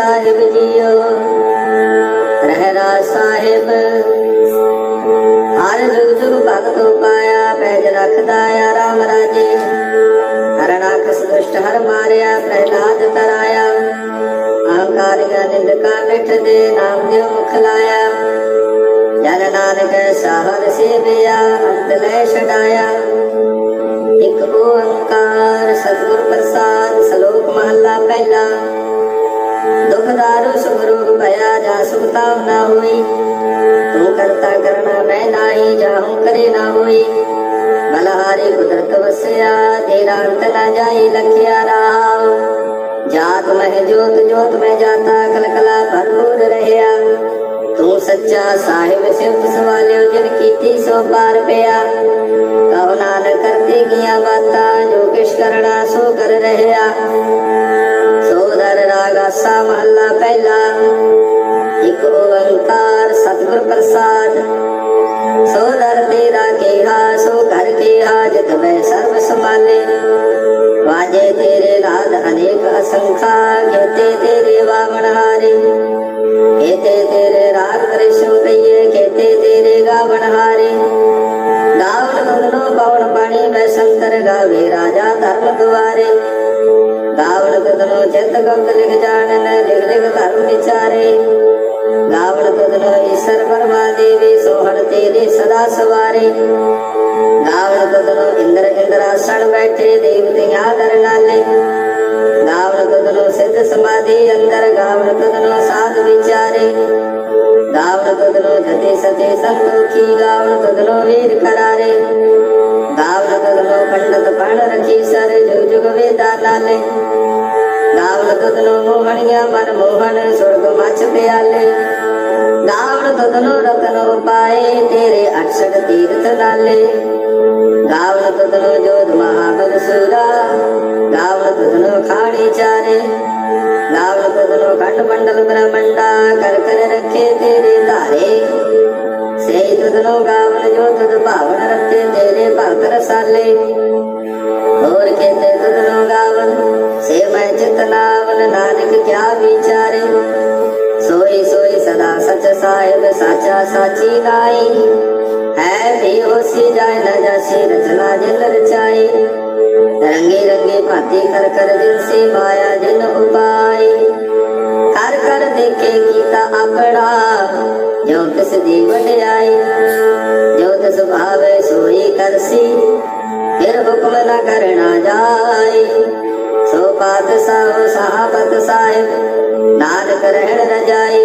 ਸਾਹਿਬ JIO. Rehras ਸਾਹਿਬ। ਹਰ ਜੁਗ ਜੁਗ ਭਗਤੋ ਪਾਇਆ, ਪੈਜ ਰੱਖਦਾ ਆ ਰਾਮ ਰਾਜੇ। ਹਰਣਾਕਸ ਦੁਸ਼ਟ ਹਰ ਮਾਰਿਆ, ਪ੍ਰਹਿਲਾਦ ਤਰਾਇਆ। ਅਹੰਕਾਰੀਆਂ ਨਿੰਦਕਾ ਮਿਠ ਦੇ ਨਾਮ ਦਿਓ ਮੁਖ ਲਾਇਆ। ਜਨ ਨਾਨਕ ਸਾਹਰ ਸੇਵਿਆ, ਅੰਤ ਲੈ ਛਡਾਇਆ। ਇਕ ਓੰਕਾਰ, ਸਤਿਗੁਰ ਪ੍ਰਸਾਦ, ਸ਼ਲੋਕ ਮਹੱਲਾ ਪਹਿਲਾ। ਦੁਖ ਦਾਰੂ ਸੁਖ ਰੋਗ ਭਇਆ ਜਾ ਸੁਖ ਨਾ ਹੋਈ। ਤੂੰ ਕਰਤਾ ਕਰਨਾ ਮੈਂ ਨਾਹੀ ਜਾਹੂ ਕਰੇ ਨਾ ਹੋਈ। ਬਲਹਾਰੀ ਕੁਦਰਤ ਵਸਿਆ ਤੇਰਾ ਅੰਤ ਨਾ ਜਾਈ ਲਖਿਆ ਰਾਮ ਜਾਤ ਮਹਿ ਜੋਤ ਜੋਤ ਮੈਂ ਜਾਤਾ, ਕਲਕਲਾ ਭਰਪੂਰ ਰਹਿਆ। ਤੂੰ ਸੱਚਾ ਸਾਹਿਬ ਸਿਫਤ ਸਵਾਲਿਓ, ਜਿਨ ਕੀਤੀ ਸੋ ਪਾਰ ਪਿਆ। ਕਹੋ ਨਾਨਕ ਕਰਤੇ ਕੀਆਂ ਬਾਤਾਂ, ਜੋ ਕਿਛ ਕਰਣਾ ਸੋ ਕਰ ਰਹਿਆ। ਰਾਗਾ ਮਹੱਲਾ ਪਹਿਲਾ ਇਕ ਓੰਕਾਰ ਸਤਿਗੁਰ ਪ੍ਰਸਾਦ। ਸੋਦਰ ਤੇਰਾ ਕੀਹਾ, ਸੋ ਘਰ ਕੀਹਾ ਜਿਤ ਮੈਂ ਸਰਬ ਸੰਭਾਲੇ। ਵਾਜੇ ਤੇਰੇ ਨਾਦ ਅਨੇਕ ਅਸੰਖਾ ਕਹਤੇ ਤੇਰੇ ਵਾਵਣ ਹਾਰੇ। ਕਹਤੇ ਤੇਰੇ ਰਾਗ ਕ੍ਰਿਸ਼ਨ ਕਈਏ ਕਹਤੇ ਤੇਰੇ ਗਾਵਣ ਹਾਰੇ। ਗਾਵਣ ਗੁਣਨੋ ਪਵਨ ਪਾਣੀ, ਮੈਂ ਸੰਤਰ ਗਾਵੇ, ਰਾਜਾ ਧਰਮ ਦੁਆਰੇ। ਗਾਵਣ ਕਦਨੋ ਚਿਤ ਗੁਪਤ ਲਿਖ ਜਾਣਨ, ਲਿਖ ਲਿਖ ਧਰਮ ਵਿਚਾਰੇ। ਗਾਵਣ ਕਦਨੋ ਈਸ਼ਰ ਪਰਮਾ ਦੇਵੀ ਸੋਹਣ ਤੇਰੇ ਸਦਾ ਸਵਾਰੇ। ਗਾਵਣ ਕਦਨੋ ਇੰਦਰ ਇੰਦਰਾਸਣ ਬੈਠੇ ਦੇਵਤਿਆਂ ਦਰ ਨਾਲੇ। ਗਾਵਣ ਕਦਨੋ ਸਿੱਧ ਸਮਾਧੀ ਅੰਦਰ, ਗਾਵਣ ਕਦਨੋ ਸਾਧ ਵਿਚਾਰੇ ਗਾਵਣ ਕਦਨੋ ਜਤੇ ਸਤੇ ਸੰਤੋਖੀ ਗਾਵਣ ਕਦਨੋ ਵੀਰ ਕਰਾਰੇ ਗਾਵਣ ਕਦਨੋ ਪੰਡਤ ਪੜ ਰਖੀ ਸਰ ਜੁਗ ਜੁਗ ਵੇਦਾ ਨਾਲੇ ਗਾਵਣ ਕਦਨੋ ਮੋਹਣੀਆਂ, ਮਨ ਮੋਹਨ ਸੁਰਗ ਮਛ ਪਿਆਲੇ। ਗਾਵਣ ਕਦਨੋ ਰਤਨ ਪਾਏ ਤੇਰੇ ਅਕਸ਼ਰ ਤੀਰਥ ਨਾਲੇ। ਗਾਵਣ ਕਦਨੋ ਜੋਧ ਮਹਾਬਲ ਸੁਰਾ ਗਾਵਣ ਕਦਨੋ ਖਾਣੀ ਚਾਰੇ। ਗਾਵਣ ਕਦਨੋ ਖੰਡ ਭਾਵਨ ਰੱਤੇ ਤੇਰੇ ਭਗਤ ਰਸਾਲੇ। ਹੋਰ ਕੇਤੇ ਤੁਧਨੋ ਗਾਵਨ, ਸੇ ਮੈਂ ਚਿਤ ਨਾਵਨ, ਨਾਨਕ ਕਿਆ ਵਿਚਾਰੇ। ਸੋਈ ਸੋਈ ਸਦਾ ਸਚ ਸਾਹਿਬ, ਸਾਚਾ ਸਾਚੀ ਗਾਈ। ਹੈ ਵੀ ਹੋਸੀ ਜਾਏ ਨ ਜਾਸੀ, ਰਚਨਾ ਜਿਨ ਰਚਾਈ। ਰੰਗੇ ਰੰਗੇ ਭਾਤੀ ਕਰ ਕਰ ਜਿਨ ਸੇ ਮਾਇਆ ਜਿਨ ਉਪਾਈ ਕਰ ਕੀਤਾ ਆਪਣਾ ਜੋ ਤਿਸ ਦੀ ਵਡਿਆਈ, ਜੋ ਤਿਸ ਭਾਵੇ ਸੋਈ ਕਰਸੀ ਫਿਰ ਹੁਕਮ ਨਾ ਕਰਨਾ ਜਾਏ ਸੋ ਪਾਤ ਸਾਹ ਸਾਹਬਤ ਸਾਹਿਬ, ਨਾਨਕ ਰਹਿਣ ਰਜਾਈ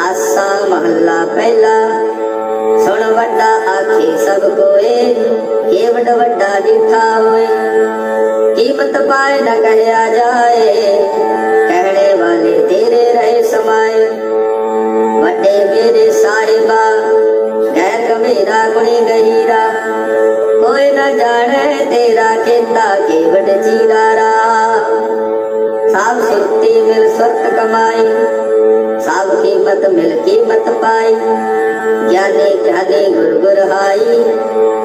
ਆਸਾ ਮਹੱਲਾ ਪਹਿਲਾ, ਸੁਣ ਵੱਡਾ ਆਖੇ ਸਭ ਕੋਏ ਏਵਡ ਵੱਡਾ ਜਿਠਾ ਹੋਏ। ਕੀਮਤ ਪਾਏ ਨਾ ਕਹਿਆ ਜਾਏ ਕਹਿਣੇ ਵਾਲੇ ਤੇਰੇ ਰਹੇ ਸਮਾਏ ਵੱਡੇ ਮੇਰੇ ਸਾਹਿਬਾ ਗੈਰ ਕਮੇਰਾ ਗੁਣੀ ਗਹੀਰਾ ਕੋਈ ਨਾ ਜਾਣੇ ਤੇਰਾ ਕੀਤਾ ਕੇਵਡ ਜੀਰਾਰਾ ਸਭ ਸੁਰਤੀ ਮਿਲ ਸੁਰਤ ਕਮਾਈ ਸਭ ਕੀਮਤ ਮਿਲ ਕੀਮਤ ਪਾਈ ਗਿਆਨੀ ਗਿਆਨੀ ਗੁਰ ਗੁਰ ਹਾਈ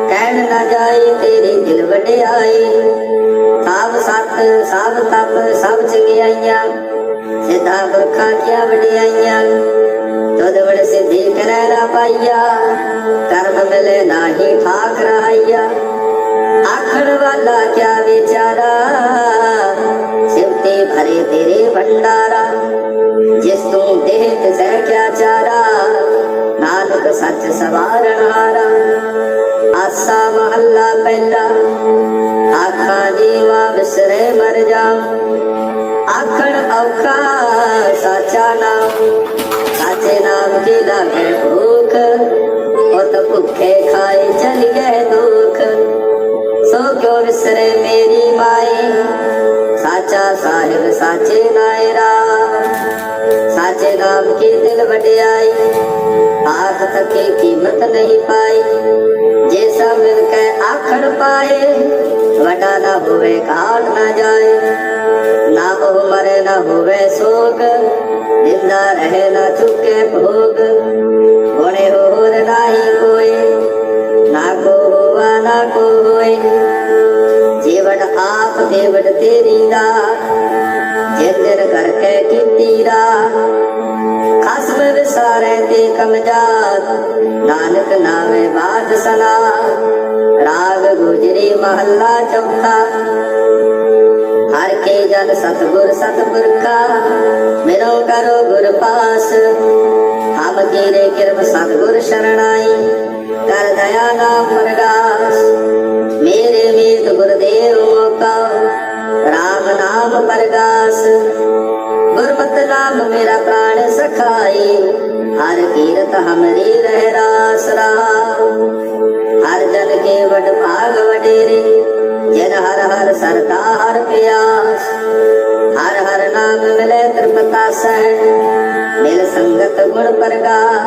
ਕਹਿਣ ਨਾ ਜਾਏ ਤੇਰੇ ਦਿਲ ਵਡਿਆਈ ਸਭ ਸਤ ਸਭ ਤਪ ਸਭ ਚੰਗਿਆਈਆਂ ਸਿੱਧਾ ਪੁਰਖਾਂ ਕੀਆ ਵਡਿਆਈਆਂ ਤੁਧ ਵੜ ਸਿੱਧੀ ਕਰੈ ਨਾ ਪਾਈਆ ਕਰਮ ਮਿਲੇ ਨਾਹੀ ਠਾਕ ਰਹਾਈਆ ਆਖਣ ਵਾਲਾ ਕਿਆ ਵਿਚਾਰਾ ਸਿਵਤੇ ਭਰੇ ਤੇਰੇ ਭੰਡਾਰਾ ਜਿਸ ਤੂੰ ਦੇਹ ਸਹਿ ਕਿਆ ਚਾਰਾ ਨਾਨਕ ਸੱਚ ਸਵਾਰਨ ਹਾਰਾ ਸਾਚਾ ਨਾਮ ਸਾਚੇ ਨਾਮ ਕੀ ਲਾਗੇ ਭੂਖ ਉਤ ਭੁੱਖੇ ਖਾਏ ਚਲ ਗਏ ਦੁਖ ਸੋ ਕਿਉ ਵਿਸਰੇ ਮੇਰੀ ਮਾਈ ਸਾਚਾ ਸਾਹਿਬ ਸਾਚੇ ਨਾਇਰਾ ਸਾਚੇ ਨਾਮ ਕੀ ਦਿਲ ਵਡਿਆਈ ਆਖ ਤਕੇ ਕੀਮਤ ਨਹੀਂ ਪਾਈ ਜੇ ਸਭ ਮਿਲ ਕੇ ਆਖਣ ਪਾਏ, ਵਡਾ ਨਾ ਹੋਵੇ ਘਾਟ ਨਾ ਜਾਏ। ਨਾ ਉਹ ਮਰੇ, ਨਾ ਹੋਵੇ ਸੋਗ। ਜਿੰਦਾ ਰਹੇ, ਨਾ ਚੁੱਕੇ ਭੋਗ। ਗੁਣੇ ਹੋਰ ਨਹੀਂ ਕੋਈ, ਨਾ ਕੋ ਹੋਵਾ, ਨਾ ਕੋ ਹੋਏ। ਜੀਵਨ ਆਪ ਦੇਵਨ ਤੇਰੀ ਦਾ ਜਿਤ ਕਰਕੇ ਕੀਤੀ ਰਾਹ। ਖਸਮ ਵਿਸਾਰੇ ਤੇ ਕਮਜਾਤ ਨਾਨਕ ਨਾਵੇ ਬਾਦ ਸਨਾ। ਰਾਗ ਗੁਜਰੀ ਮਹੱਲਾ ਚੌਥਾ। ਹਰ ਕੇ ਸਤਗੁਰ ਸਤਪੁਰਖਾ ਮੇਰੋ ਕਰੋ ਗੁਰ ਪਾਸ ਹਮ ਕੀਰੇ ਕਿਰਪ ਸਤਗੁਰ ਸ਼ਰਣਾਈ, ਕਰ ਦਇਆ ਨਾਮ ਪ੍ਰਗਾਸ ਮੇਰੇ ਮੀਤ ਗੁਰਦੇਵ ਮੋਕਾ, ਰਾਮ ਨਾਮ ਪ੍ਰਗਾਸ। ਗੁਰਮਤਿ ਨਾਮ ਮੇਰਾ ਪ੍ਰਾਣ ਸਖਾਈ, ਹਰ ਕੀਰਤ ਹਮਰੀ ਰਹਿ ਰਾਸ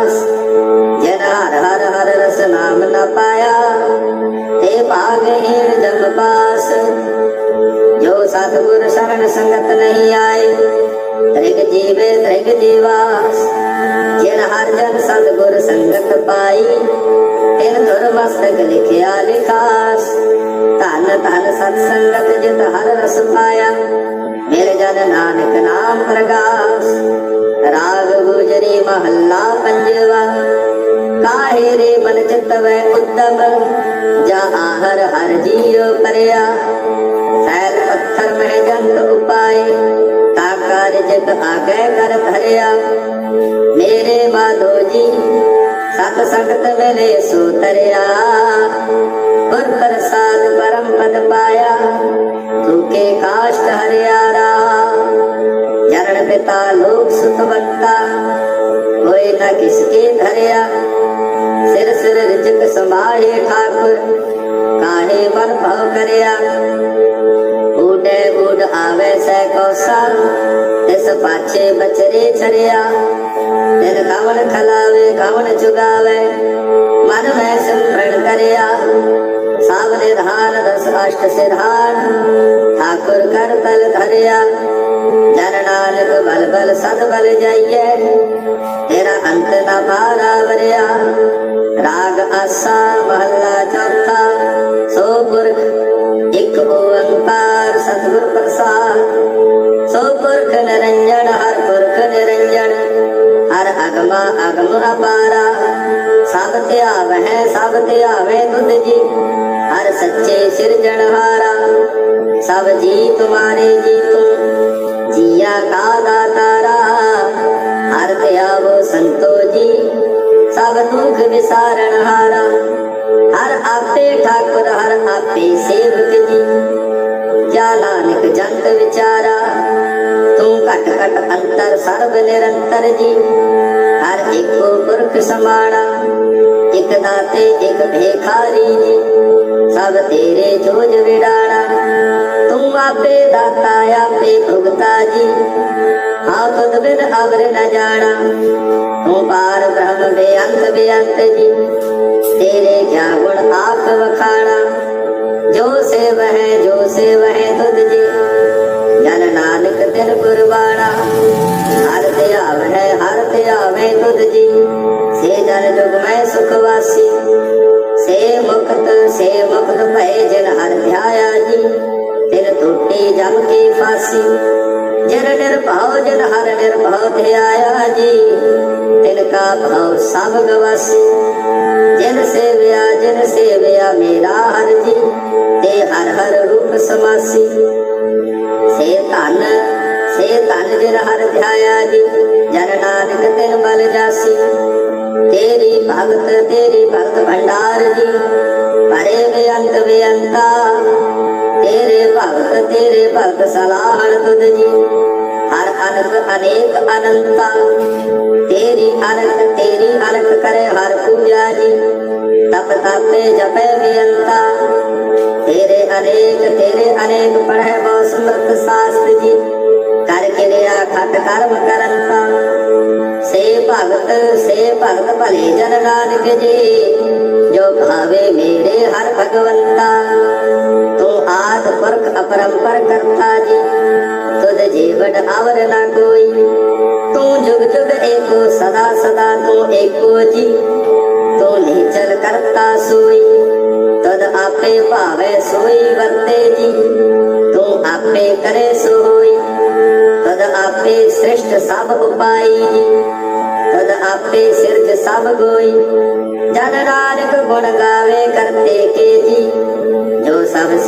ਪ੍ਰਗਾਸ ਜਨ ਹਰ ਹਰ ਹਰ ਰਸ ਨਾਮ ਨ ਪਾਇਆ, ਤੇ ਭਾਗਹੀਣ ਜਮ ਪਾਸ। ਜੋ ਸਤਿਗੁਰ ਸ਼ਰਨ ਸੰਗਤ ਨਹੀਂ ਆਏ, ਤ੍ਰਿਗ ਜੀਵੇ ਤ੍ਰਿਗ ਜੀਵਾਸ। ਜਿਨ ਹਰ ਜਨ ਸਤਿਗੁਰ ਸੰਗਤ ਪਾਈ, ਤਿਨ ਧੁਰ ਮਸਤਕ ਲਿਖਿਆ ਲਿਖਾਸ। ਧਨ ਧਨ ਸਤ ਸੰਗਤ ਜਿਤ ਹਰ ਰਸ ਪਾਇਆ ਮੇਰੇ ਜਨ ਨਾਨਕ ਨਾਮ ਪ੍ਰਗਾਸ। ਰਾਗ ਗੁਜਰੀ ਮਹੱਲਾ ਪੰਜਵਾ। ਕਾਹੇ ਰੇ ਬਨ ਚਿਤ ਉਦਮ? ਜਾ ਹਰ ਹਰ ਜੀਉ ਕਰਿਆ ਸੈਲ ਪੱਥਰ ਮਹਿ ਜੰਤ ਉਪਾਏ। ਤਾ ਕਾਰਜ ਆਗੇ ਕਰ ਧਰਿਆ। ਮੇਰੇ ਮਾਧੋ ਜੀ, ਸਤ ਸੰਗਤ ਮਿਲੇ ਸੋ ਤਰਿਆ। ਗੁਰ ਪ੍ਰਸਾਦ ਪਰਮ ਪਦ ਪਾਇਆ। ਤੂਕੇ ਕਾਸ਼ਟ ਹਰਿਆ। ਜਨਨ ਪਿਤਾ ਲੋਕ ਸੁਖਵੰਤਾ ਹੋਏ ਨਾ ਕਿਸਕੇ ਧਰਿਆ। ਸਿਰ ਸਿਰ ਰਿਜਕ ਸਮਾਏ ਠਾਕੁਰ, ਕਾਹੇ ਮਨ ਭਉ ਕਰਿਆ। ਊਡੇ ਊਡ ਆਵੇ ਸੈ ਕੌਸਾ ਇਸ ਪਾਛੇ ਬਚਰੇ ਛੜਿਆ ਦਿਨ ਕਵਣ ਖਲਾਵੇ ਕਵਣ ਚੁਗਾਵੇ ਮਨ ਮੈਂ ਸਿਮਰਨ ਕਰਿਆ। ਸਭ ਨਿਧਾਨ ਦਸ ਅਸ਼ਟ ਸਿਧਾਨ, ਠਾਕੁਰ ਕਰ ਤਲ ਧਰਿਆ। ਜਨ ਨਾਨਕ ਬਲ ਬਲ ਸਦ ਬਲ ਜਾਈਏ ਤੇਰਾ ਅੰਤ ਨਾ ਪਾਰਾ ਵਰਿਆ। ਰਾਗ ਆਸਾ ਮਹੱਲਾ ਚੌਥਾ। ਸੋ ਪੁਰਖ ਇੱਕ ਓੰਕਾਰ ਸਤਿਗੁਰ ਪ੍ਰਸਾਦ। ਸੋ ਪੁਰਖ ਨਿਰੰਜਨ, ਹਰ ਪੁਰਖ ਨਿਰੰਜਨ। ਹਰ ਅਗਮਾ ਅਗਮ ਅਪਾਰਾ। ਸਭ ਧਿਆਵਹਿ, ਸਭ ਧਿਆਵੇ ਤੁਧ ਜੀ। ਹਰ ਸੱਚੇ ਸਿਰਜਣਹਾਰਾ। ਸਭ ਜੀ ਤੁਮਾਰੇ ਜੀ ਤੂੰ। ਜੀਆ ਕਾ ਦਾਤਾਰਾ ਹਰ ਧਿਆਵੋ ਸੰਤੋ ਜੀ ਸਭ ਦੁਖ ਵਿਸਾਰਣ ਹਾਰਾ। ਹਰ ਆਪੇ ਠਾਕੁਰ, ਹਰ ਆਪੇ ਸੇਵਕ ਜੀ। ਜਾ ਨਾਨਕ ਜੰਤ ਵਿਚਾਰਾ, ਤੂੰ ਘਟ ਘਟ ਅੰਤਰ ਸਰਬ ਨਿਰੰਤਰ ਜੀ। ਹਰ ਇੱਕੋ ਪੁਰਖ ਸਮਾਣਾ, ਇਕ ਦਾਤੇ, ਇਕ ਭੇਖਾਰੀ ਜੀ। ਸਭ ਤੇਰੇ ਜੋਜ ਵਿਡਾਣਾ ਤੂੰ ਆਪੇ ਦਾਤਾ ਆਪੇ ਭੁਗਤਾ ਜੀ। ਹਾਂ ਬਿਨ ਅਵਰ ਨ ਜਾਣਾ ਤੂੰ ਪਾਰ ਬ੍ਰਹਮ ਬੇਅੰਤ ਬੇਅੰਤ ਜੀ। ਤੇਰੇ ਕਿਆ ਗੁਣ ਆਪ ਵਖਾਣਾ, ਜੋ ਸੇਵ ਹੈ, ਜੋ ਸੇਵ ਹੈ ਤੁਧ ਜੀ। ਜਨ ਨਾਨਕ ਤਿਨ ਗੁਰਬਾਣਾ, ਹਰ ਧਿਆਵ ਹੈ, ਹਰ ਧਿਆਵੇ ਤੁਧ ਜੀ। ਸੇ ਜਨ ਜੁਗ ਮੈਂ ਸੁਖ ਵਾਸੀ, ਸੇ ਮੁਕਤ ਸੇ ਮੁਕਤ ਭਏ ਜਿਨ ਹਰ ਧਿਆਇਆ ਜੀ। ਤਿਨ ਟੁੱਟੀ ਜਮ ਕੀ ਫਾਸੀ। ਜਨ ਨਿਰਭਉ ਜਨ ਹਰ ਨਿਰਭਉ ਧਿਆਇਆ ਜੀ। ਤਿਨ ਕਾ ਭਉ ਸਭ ਗਵਾਸੀ। ਜਨ ਸੇਵਿਆ, ਜਿਨ ਸੇਵਿਆ ਮੇਰਾ ਹਰ ਜੀ। ਤੇ ਹਰ ਹਰ ਰੂਪ ਸਮਾਸੀ। ਸੇ ਧਨ ਸੇ ਧਨ ਜਨ ਹਰ ਧਿਆਇਆ ਜੀ। ਜਨ ਨਾਨਕ ਤਿਨ ਬਲ ਜਾਸੀ। ਤੇਰੀ ਭਗਤ ਤੇਰੀ ਭਗਤ ਭੰਡਾਰ ਜੀ। ਪਰੇ ਬੇਅੰਤ ਬੇਅੰਤਾ। ਤੇਰੇ ਭਗਤ ਤੇਰੇ ਭਗਤ ਸਲਾਹਣ ਤੁਧ ਜੀ। ਹਰ ਅਨਕ ਅਨੇਕ ਅਨੰਤਾ, ਤੇਰੀ ਅਨਕ ਤੇਰੀ ਅਨਕ ਕਰੇ ਹਰ ਪੂਜਾ ਜੀ। ਤਪ ਤਾਪੇ ਜਪੇ ਬੇਅੰਤਾ, ਤੇਰੇ ਅਨੇਕ ਤੇਰੇ ਅਨੇਕ ਪੜ੍ਹੇ ਬਹੁ ਸਮਰਥ ਸਾਸਤ ਜੀ। ਕਰ ਕਿਰਿਆ, ਖਟ ਕਰਮ ਕਰੰਤਾ। ਸੇ ਭਗਤ ਸੇ ਭਗਤ ਭਲੇ ਜਨ ਨਾਨਕ ਜੀ। ਜੋ ਭਾਵੇ ਮੇਰੇ ਹਰ ਭਗਵੰਤਾ। ਪੁਰਖ ਅਪਰੰਪਰ ਕਰਤਾ ਜੀ। ਤੁਧ ਜੀਵਟ ਅਵਰ ਨਾ ਕੋਈ। ਤੂੰ ਜੁਗ ਜੁਗ ਏਕੋ, ਸਦਾ ਸਦਾ ਤੂੰ ਏਕੋ ਜੀ। ਤੂੰ ਨੀਚਲ ਕਰਤਾ ਸੋਈ। ਤਦ ਆਪੇ ਭਾਵੇ ਸੋਈ ਵਰਤੇ ਜੀ। ਤੂੰ ਆਪੇ ਕਰੇ ਸੋਈ। ਤਦ ਆਪੇ ਸ੍ਰਿਸ਼ਟ ਸਭ ਉਪਾਈ ਜੀ। ਤਦ ਆਪੇ ਸਿਰਜ ਸਭ ਗੋਈ। ਜਨ ਨਾਨਕ ਗੁਣ ਗਾਵੇ ਕਰਤੇ ਕੇ ਜੀ। ਜੋ ਸਭ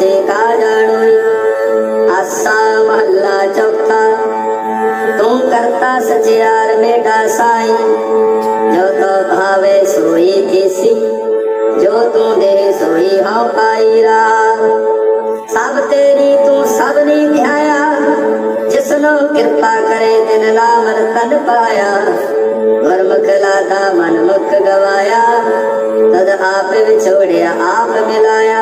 ਸੇ ਮਹੱਲਾ ਚੌਥਾ। ਤੂੰ ਕਰਤਾ ਸਚਿਆਰ ਮੇਟਾ ਸਾਈ। ਜੋ ਤੋ ਭਾਵੇ ਸੋਈ ਤੀਸੀ ਜੋ ਤੂੰ ਦੇ ਸੋਈ ਹਉ ਪਾਈ ਰਾ ਸਭ ਤੇਰੀ ਤੂੰ ਸਭ ਨਹੀਂ ਧਿਆਇਆ ਜਿਸਨੂੰ ਕਿਰਪਾ ਕਰੇ ਦਿਨ ਨਾਮ ਰਤਨ ਪਾਇਆ। ਗੁਰਮੁਖ ਲਾਦਾ ਮਨ ਮੁਖ ਗਵਾਇਆ, ਤਦ ਆਪ ਵਿਛੋੜਿਆ ਆਪ ਮਿਲਾਇਆ।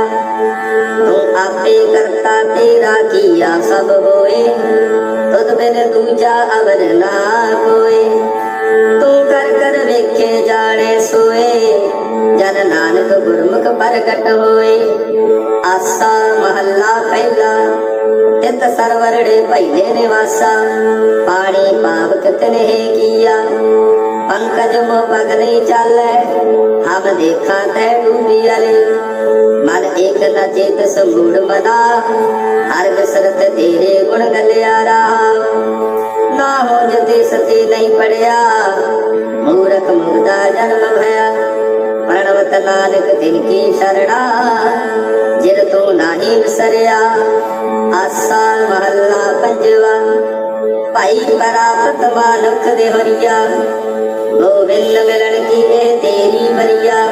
ਤੂੰ ਆਪੇ ਕਰਤਾ ਤੇਰਾ ਕੀਆ ਸਭ ਹੋਏ। ਤੁਧ ਬਿਨ ਦੂਜਾ ਅਵਰ ਨਾ ਕੋਏ ਤੂੰ ਕਰ ਕਰ ਵੇਖੇ ਜਾਣੇ ਸੋਏ। ਜਨ ਨਾਨਕ ਗੁਰਮੁਖ ਪ੍ਰਗਟ ਹੋਏ। ਆਸਾ ਮਹੱਲਾ ਪਹਿਲਾ, ਤਿਤ ਸਰਵਰੜੇ ਭਈਲੇ ਨਿਵਾਸਾ। ਪਾਣੀ ਪਾਵਕ ਤਨੇ ਕੀਆ, ਪੰਕਜ ਮੋ ਪਗ ਨਹੀਂ ਚਾਲੈ। ਹਮ ਦੇਖਾਂ ਤੈ ਡੂਬੀ ਅਲੇ ਨ ਚੇਤ ਸੰਗੂੜ ਮਨਾ ਹਰ ਬਿਸਰਤ ਤੇਰੇ ਗੁਣ ਗਲਿਆ ਨਾ ਹੋ ਜਤੇ ਸਤੇ ਨਹੀਂ ਪੜਿਆ, ਮੂਰਖ ਮੁਰਦਾ ਜਨਮ ਭਇਆ ਪ੍ਰਣਵਤ ਨਾਨਕ ਤਿਨ ਕੀ ਸ਼ਰਣਾ, ਜਿਨ ਤੂੰ ਨਾਹੀ ਵਿਸਰਿਆ। ਆਸਾ ਮਹੱਲਾ ਪੰਜਵਾ, ਭਾਈ ਪਰਾਪਤ ਮਾਨੁਖ ਦੇ ਹਰੀਆ। ਗੋਬਿੰਦ ਮਿਲਣ ਕੀ ਇਹ ਤੇਰੀ ਬਰੀਆ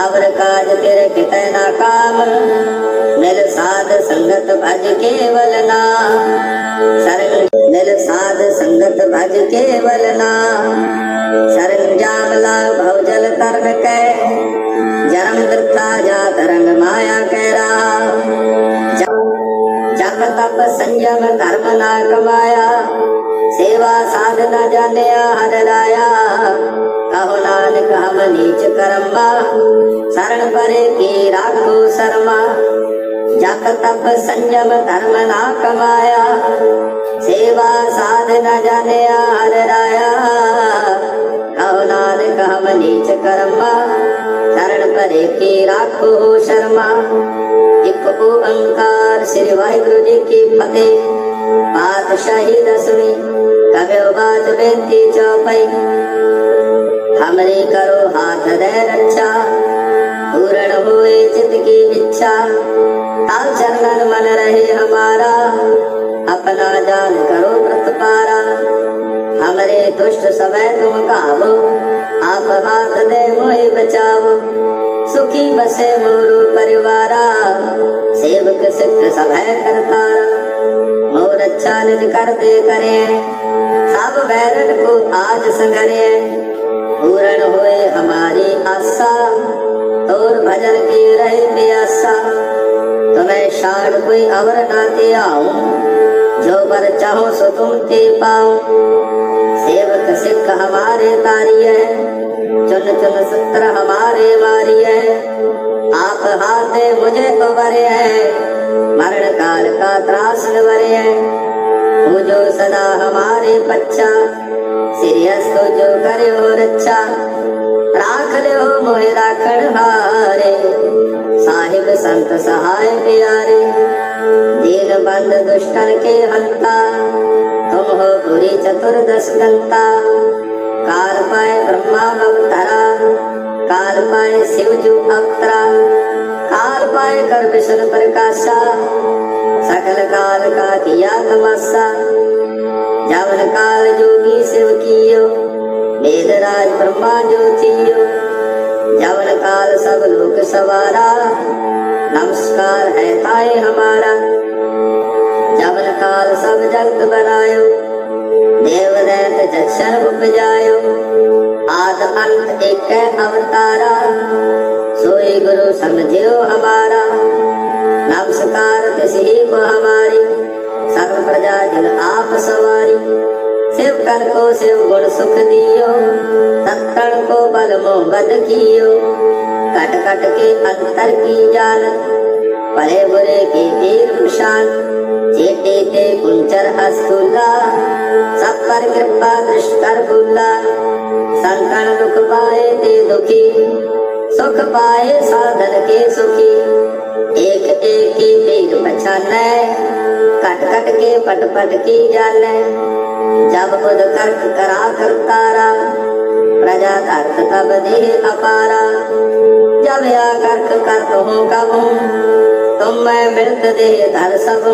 ਅਵਰ ਕਾਜ ਤੇਰੇ ਕਿਤੈ ਨਾ ਕਾਮ ਮਿਲ ਸਾਧ ਸੰਗਤ ਭਜ ਕੇਵਲ ਨਾ ਸਰਣ ਮਿਲ ਸਾਧ ਸੰਗਤ ਭਜ ਕੇਵਲ ਨਾ ਸਰੰਜਾਮ ਲਾ ਭਉ ਜਲ ਤਰਨ ਕੈ ਜਨਮ ਦਰਤਾ ਜਾ ਤਰੰਗ ਮਾਇਆ ਕੈ ਰਾ ਜਪ ਤਪ ਸੰਜਮ ਧਰਮ ਨਾ ਕਮਾਇਆ ਸੇਵਾ ਸਾਧਨਾ ਜਾਣਿਆ ਹਰ ਰਾਇਆ ਕਹੋ ਨਾਨਕ ਹਮ ਨੀਚ ਕਰਮਾ ਸਰਣ ਪਰੇ ਕੀ ਰਾਖੋ ਸਰਮਾ। ਜਪ ਤਪ ਸੰਜਮ ਧਰਮ ਨਾ ਕਮਾਇਆ, ਸੇਵਾ ਸਾਧਨਾ ਜਾਣਿਆ ਹਰ ਰਾਇਆ। ਕਹੋ ਨਾਨਕ ਹਮ ਨੀਚ ਕਰਮਾ ਸਰਣ ਪਰੇ ਕੀ ਰਾਖੋ ਸ਼ਰਮਾ। ਇੱਕ ਓੰਕਾਰ ਸ੍ਰੀ ਵਾਹਿਗੁਰੂ ਜੀ ਕੀ ਫਤਿਹ। पातशाही दसवीं कवि बात बेनती चौपाई हमरे करो हाथ दे रक्षा पूर्ण हुए चित की इच्छा ताल चंदन मन रहे हमारा अपना जान करो प्रतपारा हमरे दुष्ट समय तुम कावो आप हाथ दे मोहे बचाओ सुखी बसे मोरू परिवारा सेवक सिद्ध समय करतारा मोर अच्छा निज कर दे करे सब बैरन को आज संगरे पूर्ण होए हमारी आशा और भजन की रहे प्यासा तुम्हें शान कोई अवर नाते आऊं जो पर चाहो सो तुम ते पाऊं सेवक सिख हमारे तारी है चुन चुन सत्र हमारे मारी है आप हाथ दे मुझे तो बरे है मरण काल का त्रास न बरे है वो जो सदा हमारे पच्चा सिरियस तो जो करे हो रक्षा राख लियो मोहि राखण हारे साहिब संत सहाय प्यारे दीन बंद दुष्टन के हंता तुम हो पुरी चतुर्दश दंता काल पाए ब्रह्मा अवतरा काल पाए शिव जू अवतरा काल पाए कर विष्णु प्रकाशा सकल काल का किया तमाशा जवन काल जोगी शिव कियो वेद राज ब्रह्मा ज्योतियो जवन काल सब लोक सवारा नमस्कार है ताए हमारा जवन काल सब जगत बनायो देव दैत जक्षर उपजायो आद अंत एक अवतारा ਸੋਈ ਗੁਰੂ ਸਮਝਿਓ ਹਮਾਰਾ ਨਮਸਕਾਰ ਤਿਸ ਹੀ ਕੋ ਹਮਾਰੀ। ਸਰਬ ਪ੍ਰਜਾ ਜਨ ਆਪ ਸਵਾਰੀ। ਸਿਵ ਕਰ ਕੋ ਸਿਵ ਗੁਣ ਸੁਖ ਦਿਓ। ਤਤਣ ਕੋ ਬਲ ਮੁਹਬਤ ਕੀਓ। ਕਟ ਕਟ ਕੇ ਅੰਤਰ ਕੀ ਜਾਨ? ਭਲੇ ਬੁਰੇ ਕੀ ਵੀਰ ਨਿਸ਼ਾਨ ਚੇਤੇ ਤੇ ਕੁੰਚਰ ਅਸਤੁਲਾ ਸਭ ਪਰ ਕਿਰਪਾ ਦ੍ਰਿਸ਼ ਕਰ ਬੁਲਾ ਸੰਕਣ ਰੁਕ ਪਾਏ ਤੇ ਦੁਖੀ। ਸੁਖ ਪਾਏ ਸਾਧਨ ਕੇ ਸੁਖੀ। ਏਕ ਏਕੀ ਭੇਦ ਪਛਾਨੈ ਕਟ ਕਟ ਕੇ ਪਟ ਪਟ ਕੀ ਜਾਣੈ। ਜਬ ਬੁਧ ਕਰਤ ਕਰਾ ਕਰਤਾਰਾ ਪ੍ਰਜਾ ਧਰਤ ਤਬ ਦੇਹ ਅਪਾਰਾ। ਜਬ ਆ ਕਰਤ ਕਰਤ ਹੋ ਕਬੂ, ਤੁਮ ਮੈਂ ਮਿਲਤ ਦੇਹ ਧਰ ਸਭ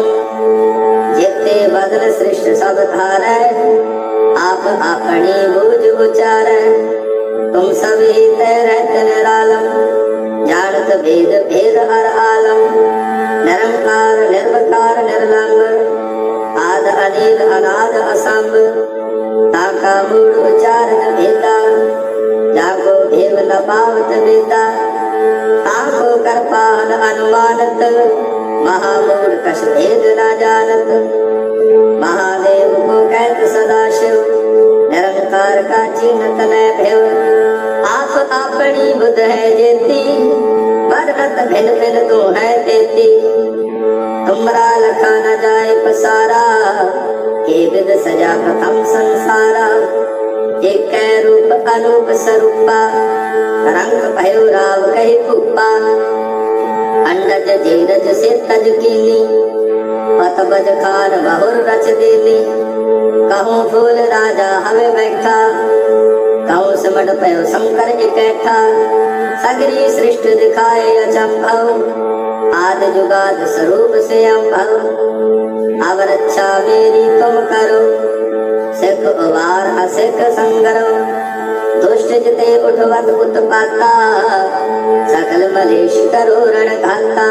ਜਿਤੇ ਬਦਲ ਸ੍ਰਿਸ਼ਟ ਸਭ ਧਾਰੈ, ਆਪ ਆਪਣੀ ਬੂਝ ਉਚਾਰੈ। तुम सभी रहत निरालम जानत भेद भेद हर आलम निरंकार निर्वकार निर्लंग आद अनिल अनाद असंग ताका मूड उच्चारण भेदा जाको भेव न पावत वेदा ताको करपान अनुमानत महामूड कश भेद न जानत महादेव को कहत सदाशिव निरंकार का चिन्ह तनय भेव आप ਸੁਰਤ ਹੈ ਜੇਤੀ ਬਰਕਤ ਭਿਨ ਭਿਨ ਤੋ ਹੈ ਤੇਤੀ। ਤੁਮਰਾ ਲਖਾ ਨ ਜਾਏ ਪਸਾਰਾ, ਕੇ ਬਿਦ ਸਜਾ ਪ੍ਰਥਮ ਸੰਸਾਰਾ। ਏਕੈ ਰੂਪ ਅਨੂਪ ਸਰੂਪਾ, ਰੰਗ ਭਇਓ ਰਾਵ ਕਹਿ ਭੂਪਾ। ਅੰਡਜ ਜੀਰਜ ਸੇ ਤਜ ਕੀਨੀ ਪਤ ਬਜ ਕਾਰ ਬਹੁਰ ਰਚ ਦੇਨੀ ਕਹੋ ਫੂਲ ਰਾਜਾ ਹਵੇ ਬੈਠਾ ਕਉ ਸਿਮਟ ਪਇਓ ਸੰਕਰ ਇਕੈਠਾ। ਸਗਰੀ ਸ੍ਰਿਸ਼ਟ ਦਿਖਾਏ ਅਚੰਭਵ। ਆਦ ਜੁਗਾਦ ਸਰੂਪ ਸੇ ਅੰਭਵ ਅਵਰ ਅੱਛਾ ਮੇਰੀ ਤੁਮ ਕਰੋ। ਸਿਖ ਅਵਾਰ ਅਸਿਖ ਸੰਗਰੋ। ਦੁਸ਼ਟ ਜਿਤੇ ਉਠਵਤ ਉਤਪਾਤਾ। ਸਕਲ ਮਲੇਸ਼ ਕਰੋ ਰਣ ਘਾਤਾ।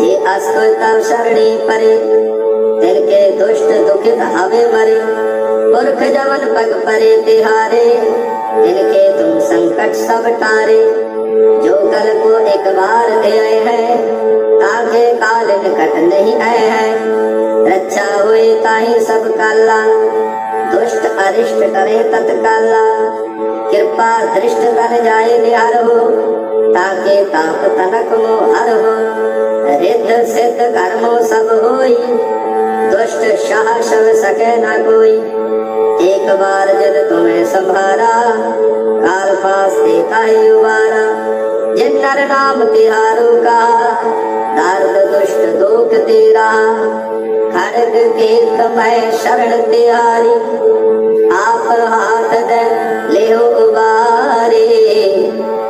ਜੇ ਅਸਕਲ ਤਵ ਸਰਣੀ ਪਰੇ ਤਿਨ ਕੇ ਦੁਸ਼ਟ ਦੁਖਿਤ ਹਵੇ ਮਰੇ। पुरख जवन पग परे तिहारे इनके तुम संकट सब टारे जो कल को एक बार दे आए हैं ताके काल निकट नहीं आए हैं रक्षा हुए ताही सब काला दुष्ट अरिष्ट करे तत्काला कृपा दृष्ट कर जाए निहार हो ताके ताप तनक मो हर हो रिद्ध सिद्ध कर्मो सब होई दुष्ट शाह शव सके न कोई एक बार जब ਸਫਾਰਾ ਕਾਲ ਪਾਸੇ ਆਏ ਵਾਰਾ ਜਿਨਰ ਨਾਮ ਤਿਹਾਰੋ ਕਾ ਦਰਦ ਦੁਸ਼ਟ ਦੋਖ ਤੇਰਾ, ਖੜਗ ਕੇਤ ਮੈਂ ਸ਼ਰਣ ਤਿਆਰੀ, ਆਪ ਹਾਥ ਦੇ ਲਿਓ ਉਬਾਰੇ,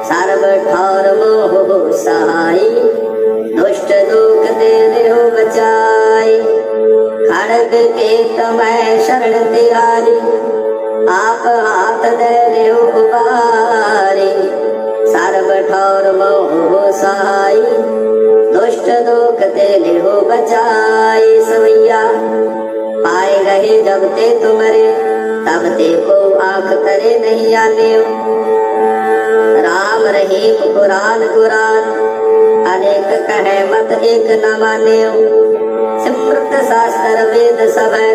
ਸਰਬ ਠੌਰ ਮੋਹ ਸਹਾਈ ਦੁਸ਼ਟ ਦੋਖ ਤੇ ਲਿਓ ਬਚਾਈ, ਖੜਗ ਕੇਤ ਮੈਂ ਸ਼ਰਣ ਤਿਆਰੀ ਆਪ ਹਾਥ ਦੇ ਲਿਉ ਉਪਾਰੇ। ਸਰਬ ਠੌਰ ਮੋਹ ਸਹਾਈ ਦੁਸ਼ਟ ਦੁਖ ਤੇ ਲਿਉ ਬਚਾਈ ਸਵਈਆ। ਆਏ ਰਹੇ ਜਬ ਤੇ ਤੁਮਰੇ, ਤਬ ਤੇ ਕੋ ਆਖ ਕਰੇ ਨਹੀਂ ਆਨਿਓ। ਰਾਮ ਰਹੀਮ ਕੁਰਾਨ ਕੁਰਾਨ ਅਨੇਕ ਕਹੇ ਮਤ ਇੱਕ ਨਾ ਮਾਨਿਓ। ਸਿਮਰਤ ਸਾਸਤਰ ਵੇਦ ਸਭੈ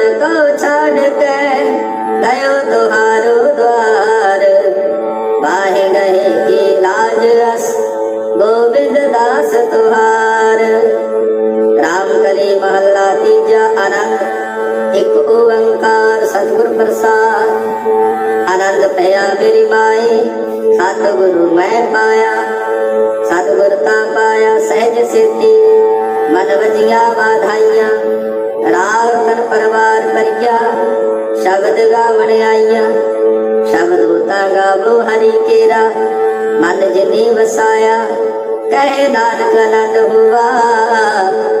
ਆਨੰਦ ਇੱਕ ਓੰਕਾਰ ਸਤਿਗੁਰ ਪ੍ਰਸਾਦ। ਆਨੰਦ ਪਿਆ ਮੇਰੀ ਮਾਏ, ਸਤਿਗੁਰੂ ਮੈਂ ਪਾਇਆ। ਸਤਿਗੁਰ ਤਾਂ ਪਾਇਆ ਸਹਿਜ ਸਿੱਧੀ। ਮਨ ਵਜੀਆਂ ਬਾਧਾਈਆਂ ਰਾਗ ਤਨ ਪਰਵਾਰ ਪਰਿਆ ਸ਼ਬਦ ਗਾਵਣ ਆਈਆਂ। ਸ਼ਬਦ ਉਤਾ ਗਾਵੋ ਹਰੀ ਕੇਰਾ। ਮਨ ਜਿਨੀ ਵਸਾਇਆ, ਕਹਿ ਨਾਨਕ ਆਨੰਦ ਹੋਵਾ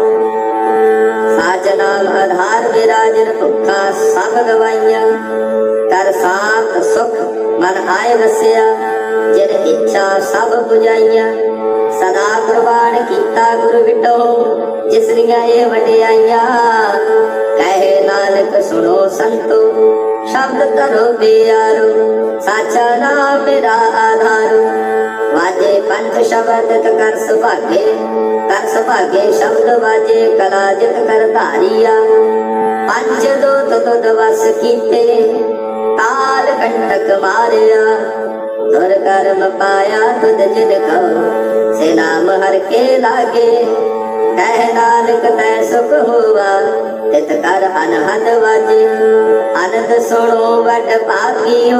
ਸਾਚ ਨਾਮ ਆਧਾਰ ਮੇਰਾ ਜਿਨ ਸਭ ਗਵਾਈਆਂ। ਕਰ ਸਾਥ ਸੁਖ ਮਨ ਆਏ ਵਸਿਆ, ਜਿਨ ਇੱਛਾ ਸਭ 부ਜਾਈਆਂ ਸਦਾ ਕੁਰਬਾਨ ਕੀਤਾ ਗੁਰ ਵਿਟੋ ਜਿਸ ਦੀਆਂ ਇਹ ਵਡਿਆਈਆਂ। ਕਹੇ ਨਾਨਕ ਸੁਣੋ ਸੰਤੋ, ਸ਼ਬਦ ਕਰੋ ਪਿਆਰੋ, ਸਾਚਾ ਨਾਮ ਮੇਰਾ ਆਧਾਰੋ। ਵਾਜੇ ਪੰਜ ਸ਼ਬਦ ਕਰ ਸੁਭਾਗੇ ਕਰ ਸੁਭਾਗੇ ਸ਼ਬਦ ਵਾਜੇ, ਕਲਾ ਜਿਤ ਕਰ ਧਾਰੀਆ। ਪੰਜ ਦੋ ਤਤ ਦਵਸ ਕੀਤੇ ਕਾਲ ਕੰਟਕ ਮਾਰਿਆ। ਦੁਰ ਕਰਮ ਪਾਇਆ ਤੁਧ ਜਿਨ ਕੋ, ਸੇ ਨਾਮ ਹਰ ਕੇ ਲਾਗੇ। ਕਹਿ ਨਾਨਕ ਤੈ ਸੁਖ ਹੋਵਾ, ਤਿਤ ਕਰ ਅਨਹਦ ਵਾਜੇ। ਅਨੰਦ ਸੁਣੋ ਵਡ ਭਾਗਿਓ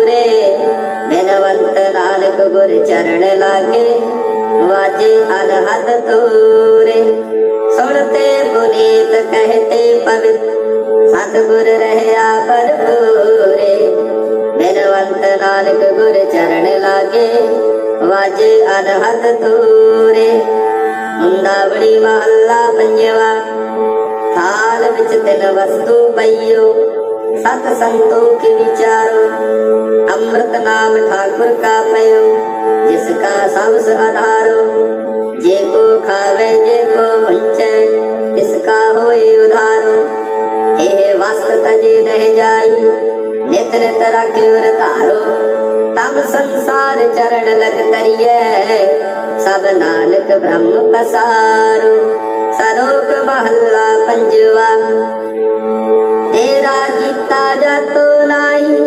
ਬਿਨਵੰਤ ਸਤਗੁਰ ਚਰਨ ਲਾਗੇ ਵਾਜੇ ਹਰ ਹਦ ਤੂਰੇ ਸੁਣਤੇ ਪੁਨੀਤ ਕਹਤੇ ਪਵਿੱਤ ਸਤਗੁਰ ਰਹਿਆ ਭਰਪੂਰੇ ਬਿਨਵੰਤ ਨਾਨਕ ਗੁਰ ਚਰਨ ਲਾਗੇ ਵਾਜੇ ਹਰ ਹਦ ਤੂਰੇ ਹੁੰਦਾ ਬੜੀ ਮਹੱਲਾ ਪੰਜਵਾ ਥਾਲ ਵਿੱਚ ਤਿੰਨ ਵਸਤੂ ਪਈਓ सत संतों के विचारो, अमृत नाम ठाकुर का पयो ਜਗਤ ਕਾ ਸਭ ਆਧਾਰੋ ਜੇ ਕੋ ਖਾਵੇ, ਜੇ ਕੋ ਵੰਚੈ ਇਸ ਕਾ ਹੋਏ ਉਧਾਰੋ। ਇਹ ਵਸਤ ਤਜੇ ਰਹਿ ਜਾਈ, ਨਿਤ ਨਿਤ ਰਾਖਿਓ ਰਤਾਰੋ ਤਬ ਸੰਸਾਰ ਚਰਨ ਲਗ ਕਰੀਏ ਸਭ ਨਾਨਕ ਬ੍ਰਹਮ ਪਸਾਰੋ। ਸਰੋਕ ਮਹੱਲਾ ਪੰਜਵਾ, ਤੇਰਾ ਕੀਤਾ ਜਤੋ ਨਹੀਂ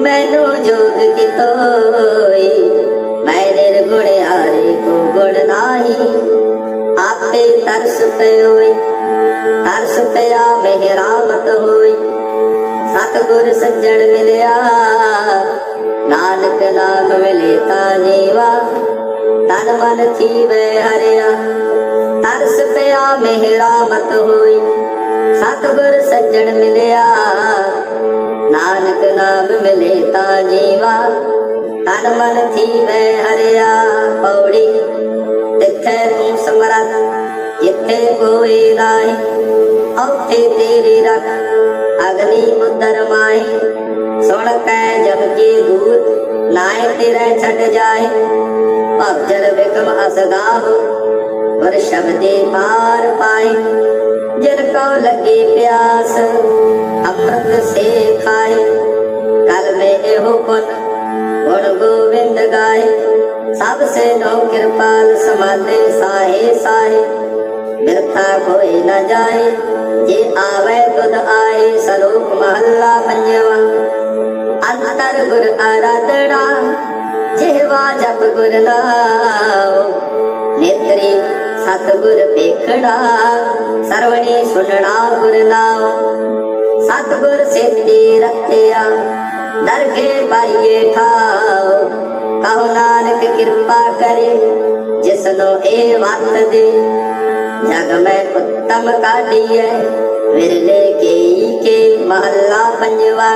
ਮੈਨੂੰ ਜੋਗ ਕਿਤੋਈ। ਮੈਂ ਨਿਰਗੁਣ ਹਾਰੇ ਕੋ ਗੁਣ ਨਾਹੀ। ਆਪੇ ਤਰਸ ਪਇਓਈ ਤਰਸ ਪਿਆ ਮਿਹਰਾਮਤ ਹੋਈ ਸਤਿਗੁਰ ਸੱਜਣ ਮਿਲਿਆ, ਨਾਨਕ ਨਾਮ ਮਿਲੇ ਤਾਂ ਜੀਵਾ। ਤਨ ਮਨ ਥੀਵੇ ਹਰਿਆ, ਤਰਸ ਪਿਆ ਮਿਹਰਾਮਤ ਹੋਈ ਸਤਿਗੁਰ ਸੱਜਣ ਮਿਲਿਆ, ਨਾਨਕ ਨਾਮ ਮਿਲੇ ਤਾਂ ਜੀਵਾ। ਤਨ ਮਨ ਥੀਵੇ ਹਰਿਆ ਪੌੜੀ। ਤਿੱਥੇ ਤੂੰ ਸਮਰੱਥ, ਜਿੱਥੇ ਕੋਈ ਨਾਹੀ ਔਥੇ ਤੇਰੀ ਰਖ। ਅਗਨੀ ਮੁਦਰ ਮਾਹੀ, ਸੁਣ ਕੈ ਜਬ ਕੀ ਦੂਤ ਨਾਏ ਤੇਰੇ ਛੱਡ ਜਾਏ ਭਗਜਨ ਵਿਕਮ ਅਸਗਾਹ ਵਰ ਸ਼ਬਦੇ ਪਾਰ ਪਾਏ ਜਿਨ ਕੋ ਲੱਗੀ ਪਿਆਸ ਅੰਮ੍ਰਿਤ ਸੇ ਖਾਏ ਕਲ ਮੇ ਇਹੋ ਪੁਨ ਗੁਣ ਗੋਵਿੰਦ ਗਾਏ। ਸਭ ਸੇ ਨੋ ਕਿਰਪਾਲ ਸਮਾਲੇ ਸਾਹੇ ਸਾਹੇ। ਬਿਰਥਾ ਕੋਈ ਨਾ ਜਾਏ, ਜੇ ਆਵੇ ਤੁਧ ਆਏ ਸਲੋਕ ਮਹੱਲਾ ਪੰਜਵਾ। ਅੰਤਰ ਗੁਰ ਆਰਾਧਨਾ, ਜਿਹਵਾ ਜਪ ਗੁਰ ਨਾਮ ਨੇਤਰੀ ਸਤਗੁਰ ਵੇਖਣਾ, ਸਰਵਣੀ ਸੁਣਨਾ ਗੁਰ ਨਾਮ ਸਤਗੁਰ ਸੇਤੀ ਰਖਿਆ ਦਰਗੇ ਪਾਈਏ ਠਾਉ ਕਹੋ ਨਾਨਕ ਕਿਰਪਾ ਕਰੇ, ਜਿਸਨੋ ਇਹ ਵਤ ਦੇ। ਜਗ ਮੈਂ ਉੱਤਮ ਕਾਢੀਐ, ਵਿਰਲੇ ਕੇ ਕੇ ਮਹੱਲਾ ਪੰਜਵਾ।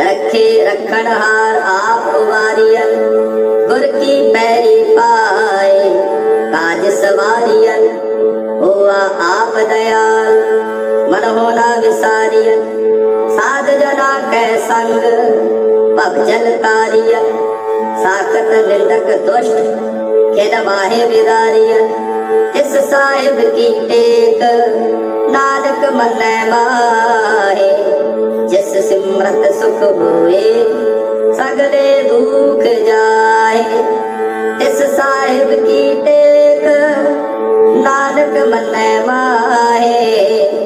ਰੱਖੇ ਰਖਣ ਹਾਰ ਆਪ ਉਵਾਰੀਅਨ ਗੁਰ ਕੀ ਪੈਰੀ ਪਾਏ, ਕਾਜ ਸਵਾਰੀਅਨ ਹੋਆ ਆਪ ਦਇਆਲ, ਮਨ ਹੋਣਾ ਵਿਸ ਕੈ ਸੰਗ ਭਗਜਨ ਤਾਰੀਐ। ਸਾਖਤ ਨਿੰਦਕ ਦੁਸ਼ਟ ਖੇਦ ਮਾਹੇ ਵਿਦਾਰੀਐ ਇਸ ਸਾਹਿਬ ਕੀ ਟੇਕ, ਨਾਨਕ ਮੰਨੈ ਮਾਹੇ। ਜਿਸ ਸਿਮਰਤ ਸੁਖ ਹੋਏ, ਸਗਲੇ ਦੁਖ ਜਾਏ। ਇਸ ਸਾਹਿਬ ਕੀ ਟੇਕ, ਨਾਨਕ ਮੰਨੈ ਮਾਹੇ।